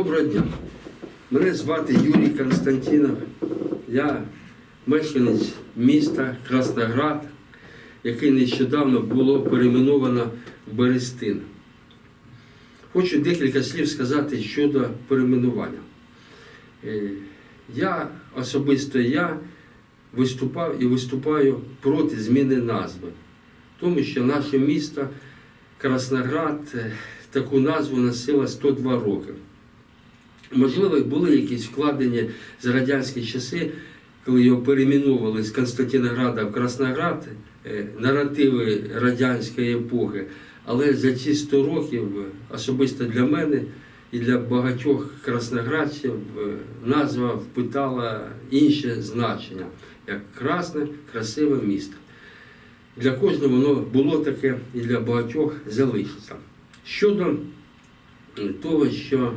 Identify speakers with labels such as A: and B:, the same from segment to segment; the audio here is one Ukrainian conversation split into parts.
A: Доброго дня. Мене звати Юрій Константинов. Я мешканець міста Красноград, який нещодавно було перейменовано в Берестин. Хочу декілька слів сказати щодо перейменування. Е, Я особисто я виступав і виступаю проти зміни назви, тому що наше місто Красноград е, таку назву носило 102 роки. Можливо, були якісь вкладення з радянські часи, коли його перейменовували з Константинограда в Красноград, е, наративи радянської епохи. Але за ці 100 років особисто для мене і для багатьох красноградців е, назва впитала інше значення, як красне, красиве місто. Для кожного воно було таке і для багатьох залишиться. Щодо того, що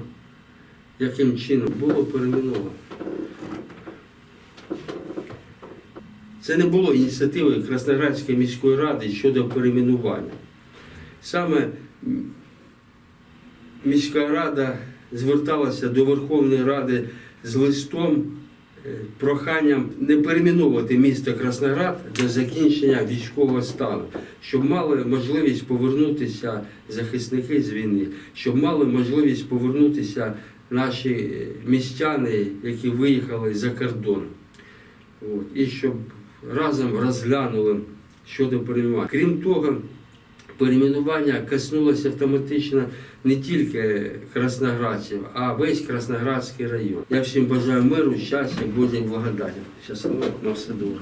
A: яким чином було перейменовано. Це не було ініціативи Красноградської міської ради щодо перейменування. Саме міська рада зверталася до Верховної Ради з листом проханням не перейменовувати місто Красноград до закінчення військового стану, щоб мали можливість повернутися захисники з війни, щоб мали можливість повернутися наші е, містяни, які виїхали за кордон. От, і щоб разом розглянули щодо перейменування. Крім того, перейменування коснулося автоматично не тільки красноградців, а весь Красноградський район. Я всім бажаю миру, щастя, Божої благодаті. Щасливо, на все добре.